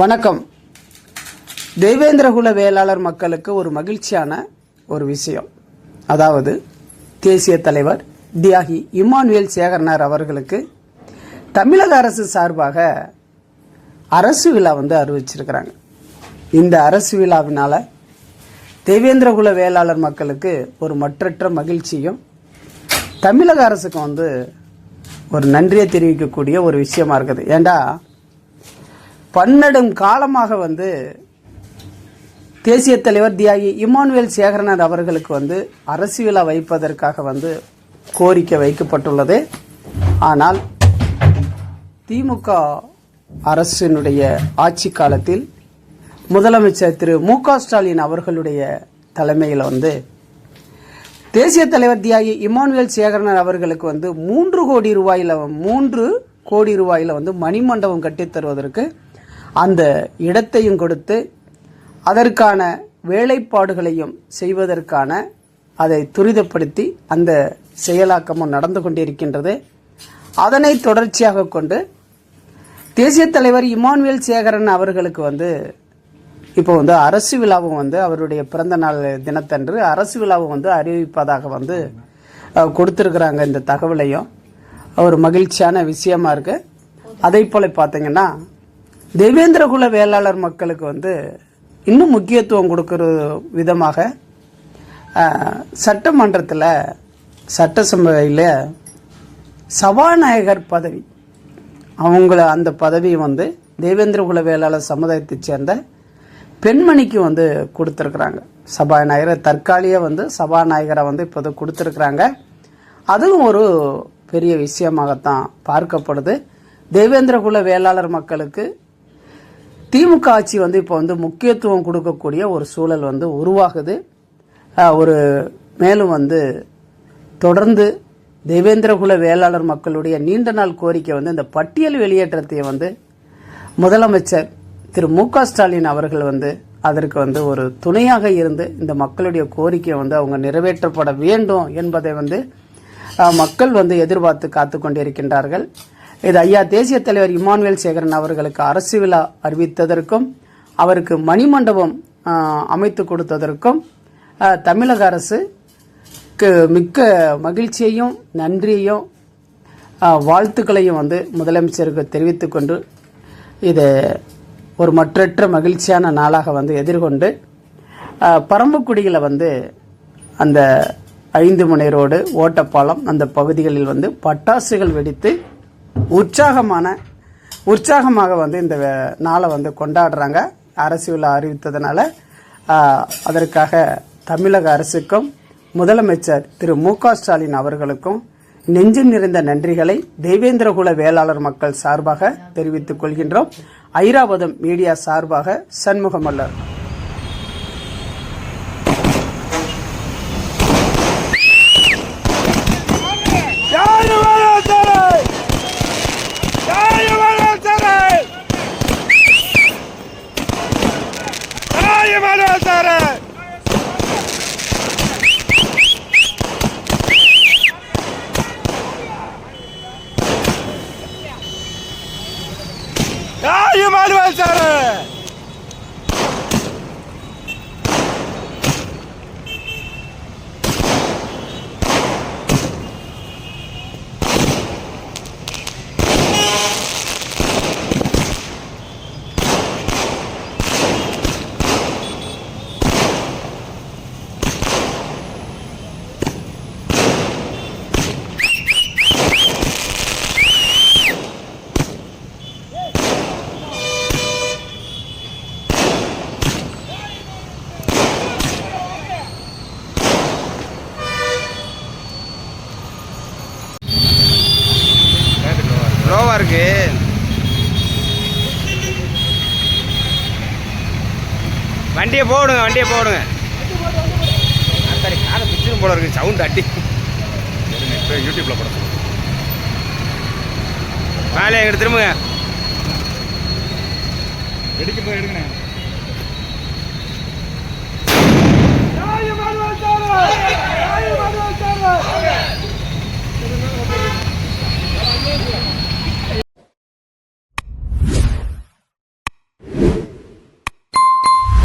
வணக்கம். தெய்வேந்திரகுல வேளாளர் மக்களுக்கு ஒரு மகிழ்ச்சியான ஒரு விஷயம். அதாவது தேசிய தலைவர் தியாகி இம்மானுவேல் சேகரனார் அவர்களுக்கு தமிழக அரசு சார்பாக அரசு விழா வந்து அறிவிச்சிருக்கிறாங்க. இந்த அரசு விழாவினால தேவேந்திரகுல வேளாளர் மக்களுக்கு ஒரு மற்றற்ற மகிழ்ச்சியும் தமிழக அரசுக்கு வந்து ஒரு நன்றியை தெரிவிக்கக்கூடிய ஒரு விஷயமா இருக்குது. ஏண்டா பன்னெடும் காலமாக வந்து தேசிய தலைவர் தியாகி இமானுவேல் சேகரனார் அவர்களுக்கு வந்து அரசு விழா வைப்பதற்காக வந்து கோரிக்கை வைக்கப்பட்டுள்ளது. ஆனால் திமுக அரசினுடைய ஆட்சி காலத்தில் முதலமைச்சர் திரு மு க ஸ்டாலின் அவர்களுடைய தலைமையில் வந்து தேசிய தலைவர் தியாகி இமானுவேல் சேகரனர் அவர்களுக்கு வந்து மூன்று கோடி ரூபாயில் மூன்று கோடி ரூபாயில வந்து மணிமண்டபம் கட்டித் தருவதற்கு அந்த இடத்தையும் கொடுத்து அதற்கான வேலைப்பாடுகளையும் செய்வதற்கான அதை துரிதப்படுத்தி அந்த செயலாக்கமும் நடந்து கொண்டிருக்கின்றது. அதனை தொடர்ச்சியாக கொண்டு தேசிய தலைவர் இமானுவேல் சேகரன் அவர்களுக்கு வந்து இப்போ வந்து அரசு விழாவும் வந்து அவருடைய பிறந்த நாள் தினத்தன்று அரசு விழாவும் வந்து அறிவிப்பதாக வந்து கொடுத்துருக்குறாங்க இந்த தகவலையும். ஒரு மகிழ்ச்சியான விஷயமா இருக்குது அதே போல் பார்த்தீங்கன்னா தேவேந்திரகுல வேளாளர் மக்களுக்கு வந்து இன்னும் முக்கியத்துவம் கொடுக்கற விதமாக சட்டமன்றத்தில் சட்டசபையில் சபாநாயகர் பதவி அவங்கள அந்த பதவி வந்து தேவேந்திரகுல வேளாளர் சமுதாயத்தைச் சேர்ந்த பெண்மணிக்கு வந்து கொடுத்துருக்குறாங்க. சபாநாயகரை தற்காலிக வந்து சபாநாயகரை வந்து இப்போது கொடுத்துருக்குறாங்க. அதுவும் ஒரு பெரிய விஷயமாகத்தான் பார்க்கப்படுது. தேவேந்திரகுல வேளாளர் மக்களுக்கு திமுக ஆட்சி வந்து இப்போ வந்து முக்கியத்துவம் கொடுக்கக்கூடிய ஒரு சூழல் வந்து உருவாகுது. ஒரு மேலும் வந்து தொடர்ந்து தேவேந்திரகுல வேளாளர் மக்களுடைய நீண்ட நாள் கோரிக்கை வந்து இந்த பட்டியல் வெளியேற்றத்தை வந்து முதலமைச்சர் திரு மு க ஸ்டாலின் அவர்கள் வந்து அதற்கு வந்து ஒரு துணையாக இருந்து இந்த மக்களுடைய கோரிக்கையை வந்து அவங்க நிறைவேற்றப்பட வேண்டும் என்பதை வந்து மக்கள் வந்து எதிர்பார்த்து காத்து கொண்டிருக்கின்றார்கள் இது ஐயா தேசிய தலைவர் இமானுவேல் சேகரன் அவர்களுக்கு அரசு விழா அறிவித்ததற்கும் அவருக்கு மணிமண்டபம் அமைத்து கொடுத்ததற்கும் தமிழக அரசு மிக்க மகிழ்ச்சியையும் நன்றியையும் வாழ்த்துக்களையும் வந்து முதலமைச்சருக்கு தெரிவித்துக்கொண்டு கொண்டு இதை ஒரு மற்றற்ற மகிழ்ச்சியான நாளாக வந்து எதிர்கொண்டு பரம்புக்குடியில் வந்து அந்த ஐந்து மணி ரோடு ஓட்டப்பாலம் அந்த பகுதிகளில் வந்து பட்டாசுகள் வெடித்து உற்சாகமான உற்சாகமாக வந்து இந்த நாளை வந்து கொண்டாடுறாங்க. அரசு அறிவித்ததுனால அதற்காக தமிழக அரசுக்கும் முதலமைச்சர் திரு மு க ஸ்டாலின் அவர்களுக்கும் நெஞ்சம் நிறைந்த நன்றிகளை தேவேந்திரகுல வேளாளர் மக்கள் சார்பாக தெரிவித்துக் கொள்கின்றோம். ஐராவதம் மீடியா சார்பாக சண்முகமல்லர். ஆடுவேன் சார் இருக்கு. வண்டியை போடுங்க வண்டியை போடுங்க. சரி காலை பிடிச்சிரும் போல இருக்கு சவுண்ட் அட்டி இப்போ யூடியூப்ல போட சொல்லுங்க. மேலே எங்கிட்ட திரும்புங்க. எடுக்க போய் எடுங்கண்ணே.